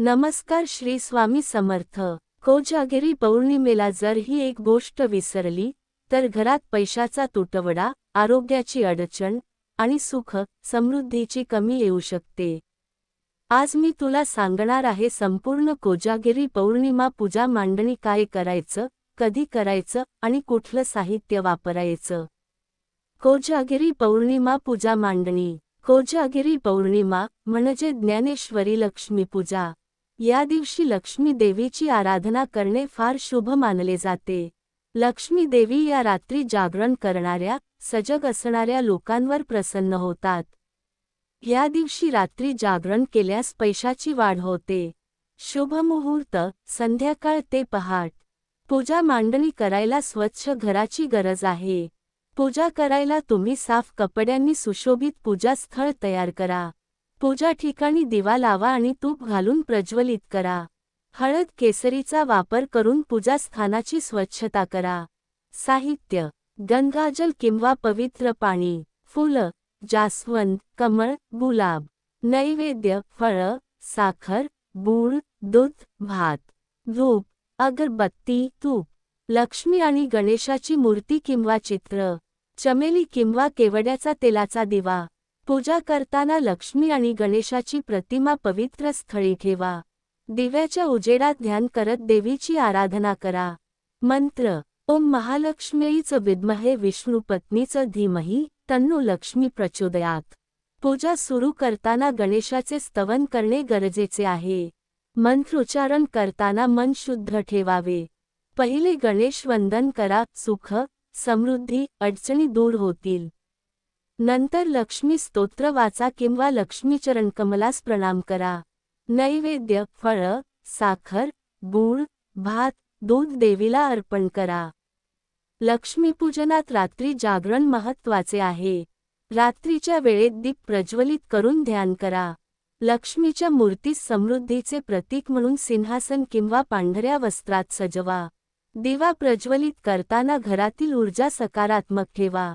नमस्कार श्री स्वामी समर्थ. कोजागिरी पौर्णिमेला जर ही एक गोष्ट विसरली तर घरात पैशाचा तुटवडा आरोग्याची अडचण आणि सुख समृद्धीची कमी येऊ शकते. आज मी तुला सांगणार आहे संपूर्ण कोजागिरी पौर्णिमा पूजा मांडणी काय करायचं कधी करायचं आणि कुठलं साहित्य वापरायचं. कोजागिरी पौर्णिमा पूजा मांडणी. कोजागिरी पौर्णिमा म्हणजे ज्ञानेश्वरी लक्ष्मी पूजा. या दिवशी लक्ष्मी देवीची आराधना करणे फार शुभ मानले जाते. लक्ष्मी देवी या रात्री जागरण करणाऱ्या सजग असणाऱ्या लोकांवर प्रसन्न होतात. या दिवशी रात्री जागरण केल्यास पैशाची वाढ होते. शुभ मुहूर्त संध्याकाळ ते पहाट. पूजा मांडणी करायला स्वच्छ घराची गरज आहे. पूजा करायला तुम्ही साफ कपड्यांनी सुशोभित पूजास्थळ तयार करा. पूजा ठिकाणी दिवा लावा आणि तूप घालून प्रज्वलित करा. हळद केसरीचा वापर करून पूजास्थानाची स्वच्छता करा. साहित्य. गंगाजल किंवा पवित्र पाणी. फुलं. जास्वंद कमळ गुलाब. नैवेद्य फळं साखर बूळ दूध भात. धूप. अगरबत्ती तूप. लक्ष्मी आणि गणेशाची मूर्ती किंवा चित्र. चमेली किंवा केवड्याचा तेलाचा दिवा. पूजा करताना लक्ष्मी आणि गणेशाची प्रतिमा पवित्र स्थळी ठेवा. दिव्याच्या उजेडात ध्यान करत देवीची आराधना करा. मंत्र ओम महालक्ष्मीचं विद्महे विष्णुपत्नीचं धीमही तन्नु लक्ष्मी प्रचोदयात. पूजा सुरू करताना गणेशाचे स्तवन करणे गरजेचे आहे. मंत्रोच्चारण करताना मन शुद्ध ठेवावे. पहिले गणेश वंदन करा सुख समृद्धी अडचणी दूर होतील. नंतर लक्ष्मी स्तोत्र वाचा किंवा लक्ष्मीचरण कमलास प्रणाम करा. नैवेद्य फळं साखर गूळ भात दूध देवीला अर्पण करा. लक्ष्मीपूजनात रात्री जागरण महत्त्वाचे आहे. रात्रीच्या वेळेत दीप प्रज्वलित करून ध्यान करा. लक्ष्मीच्या मूर्तीस समृद्धीचे प्रतीक म्हणून सिंहासन किंवा पांढऱ्या वस्त्रात सजवा. दिवा प्रज्वलित करताना घरातील ऊर्जा सकारात्मक ठेवा.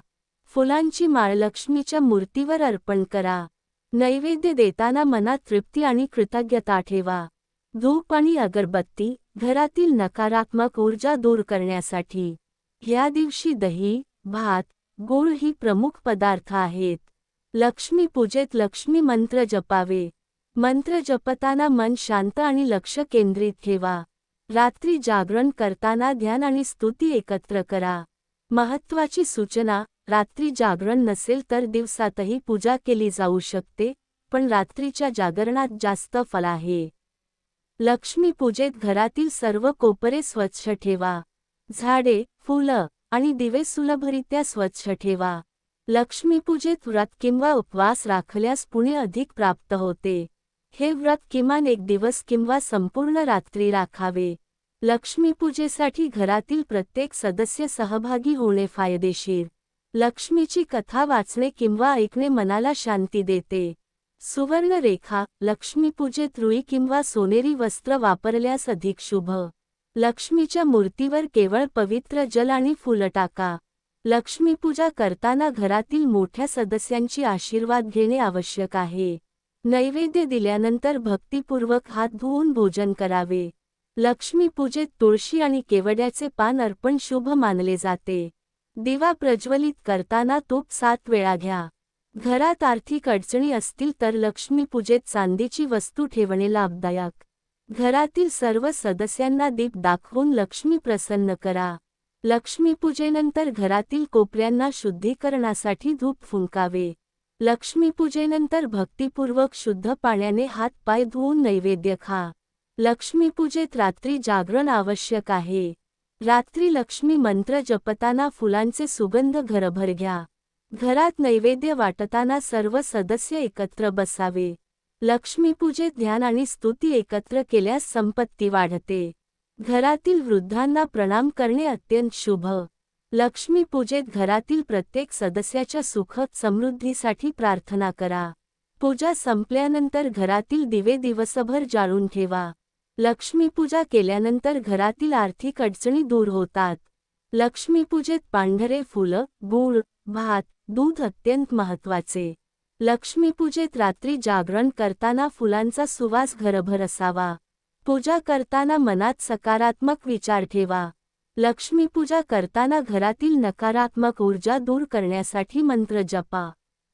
फुलांची माळ लक्ष्मीच्या मूर्तीवर अर्पण करा. नैवेद्य देताना मनात तृप्ती आणि कृतज्ञता ठेवा. धूप आणि अगरबत्ती घरातील नकारात्मक ऊर्जा दूर करण्यासाठी. ह्या दिवशी दही भात गूळ ही प्रमुख पदार्थ आहेत. लक्ष्मी पूजेत लक्ष्मी मंत्र जपावे. मंत्र जपताना मन शांत आणि लक्ष केंद्रित ठेवा. रात्री जागरण करताना ध्यान आणि स्तुती एकत्र करा. महत्वाची सूचना रात्री जागरण नसेल तर दिवसातही पूजा केली जाऊ शकते पण रात्रीच्या जागरणात जास्त फल आहे. लक्ष्मी पूजेत घरातील सर्व कोपरे स्वच्छ ठेवा. झाडे फुलं आणि दिवे सुलभरित्या स्वच्छ ठेवा. लक्ष्मीपूजेत व्रत किंवा उपवास राखल्यास पुणे अधिक प्राप्त होते. हे व्रत किमान एक दिवस किंवा संपूर्ण रात्री राखावे. लक्ष्मीपूजेसाठी घरातील प्रत्येक सदस्य सहभागी होणे फायदेशीर. लक्ष्मीची कथा वाचणे किंवा ऐकणे मनाला शांती देते. सुवर्णरेखा लक्ष्मीपूजेत रुई किंवा सोनेरी वस्त्र वापरल्यास अधिक शुभ. लक्ष्मीच्या मूर्तीवर केवळ पवित्र जल आणि फुलं टाका. लक्ष्मीपूजा करताना घरातील मोठ्या सदस्यांची आशीर्वाद घेणे आवश्यक आहे. नैवेद्य दिल्यानंतर भक्तिपूर्वक हात धुवून भोजन करावे. लक्ष्मीपूजेत तुळशी आणि केवड्याचे पान अर्पण शुभ मानले जाते. दिवा प्रज्वलित करताना तूप सात वेळा घ्या. घरात आर्थिक अडचणी असतील तर लक्ष्मीपूजेत चांदीची वस्तू ठेवणे लाभदायक. घरातील सर्व सदस्यांना दीप दाखवून लक्ष्मी प्रसन्न करा. लक्ष्मीपूजेनंतर घरातील कोपऱ्यांना शुद्धीकरणासाठी धूप फुंकावे. लक्ष्मीपूजेनंतर भक्तिपूर्वक शुद्ध पाण्याने हातपाय धुवून नैवेद्य खा. लक्ष्मीपूजेत रात्री जागरण आवश्यक आहे. रात्री लक्ष्मी मंत्र जपताना फुलांचे सुगंध घरभर घ्या. घरात नैवेद्य वाटताना सर्व सदस्य एकत्र बसावे. लक्ष्मीपूजेत ध्यान आणि स्तुती एकत्र केल्यास संपत्ती वाढते. घरातील वृद्धांना प्रणाम करणे अत्यंत शुभ. लक्ष्मीपूजेत घरातील प्रत्येक सदस्याच्या सुखद समृद्धीसाठी प्रार्थना करा. पूजा संपल्यानंतर घरातील दिवे दिवसभर जाळून ठेवा. लक्ष्मीपूजा केल्यानंतर घरातील आर्थिक अडचणी दूर होतात. लक्ष्मीपूजेत पांढरे फुलं गूळ भात दूध अत्यंत महत्त्वाचे लक्ष्मीपूजेत रात्री जागरण करताना फुलांचा सुवास घरभर असावा. पूजा करताना मनात सकारात्मक विचार ठेवा. लक्ष्मीपूजा करताना घरातील नकारात्मक ऊर्जा दूर करण्यासाठी मंत्र जपा.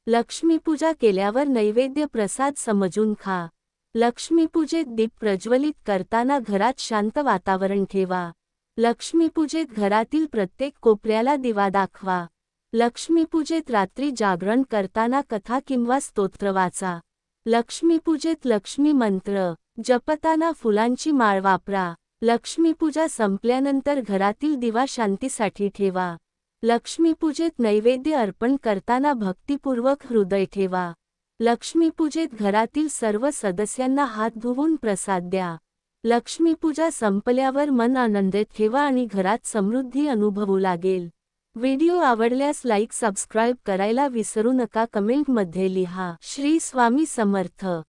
लक्ष्मीपूजा केल्यावर नैवेद्य प्रसाद समजून खा. लक्ष्मीपूजेत दीप प्रज्वलित करताना घरात शांत वातावरण ठेवा. लक्ष्मीपूजेत घरातील प्रत्येक कोपऱ्याला दिवा दाखवा. लक्ष्मीपूजेत रात्री जागरण करताना कथा किंवा स्तोत्र वाचा. लक्ष्मीपूजेत लक्ष्मी मंत्र जपताना फुलांची माळ वापरा. लक्ष्मीपूजा संपल्यानंतर घरातील दिवा शांतीसाठी ठेवा. लक्ष्मीपूजेत नैवेद्य अर्पण करताना भक्तिपूर्वक हृदय ठेवा. लक्ष्मीपूजेत घरातील सर्व सदस्यांना हात धुवून प्रसाद द्या. लक्ष्मीपूजा संपल्यावर मन आनंदित ठेवा आणि घरात समृद्धी अनुभवू लागेल. व्हिडिओ आवडल्यास लाईक सबस्क्राईब करायला विसरू नका. कमेंटमध्ये लिहा. श्री स्वामी समर्थ.